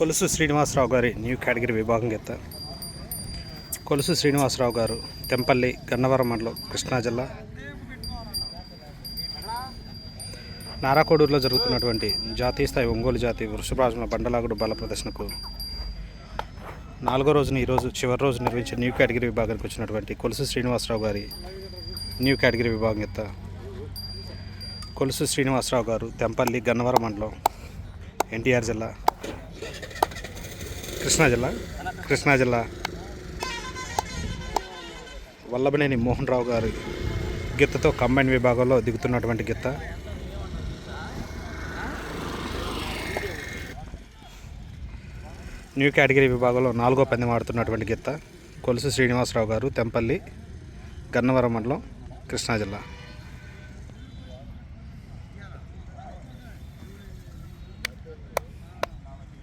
కొలుసు శ్రీనివాసరావు గారి new category విభాగం గీత కొలుసు శ్రీనివాసరావు గారు తెంపల్లి గన్నవరం మండలం కృష్ణా జిల్లా. నారాకోడూరులో జరుగుతున్నటువంటి జాతీయ స్థాయి ఒంగోలు జాతి వృషభరాజుల బండలాగుడు బల ప్రదర్శనకు నాలుగో రోజున ఈరోజు చివరి రోజు నిర్వహించిన న్యూ కేటగిరీ విభాగానికి వచ్చినటువంటి కొలుసు శ్రీనివాసరావు గారి న్యూ కేటగిరీ విభాగం ఎత్త కొలుసు శ్రీనివాసరావు గారు తెంపల్లి గన్నవరం మండలం ఎన్టీఆర్ జిల్లా. కృష్ణా జిల్లా కృష్ణా జిల్లా వల్లభనేని మోహన్ రావు గారి గిత్తతో కంబైన్ విభాగంలో దిగుతున్నటువంటి గిత్త న్యూ కేటగిరీ విభాగంలో నాలుగో పందెం ఆడుతున్నటువంటి గిత్త కొలుసు శ్రీనివాసరావు గారు తెంపల్లి గన్నవరం మండలం కృష్ణా జిల్లా.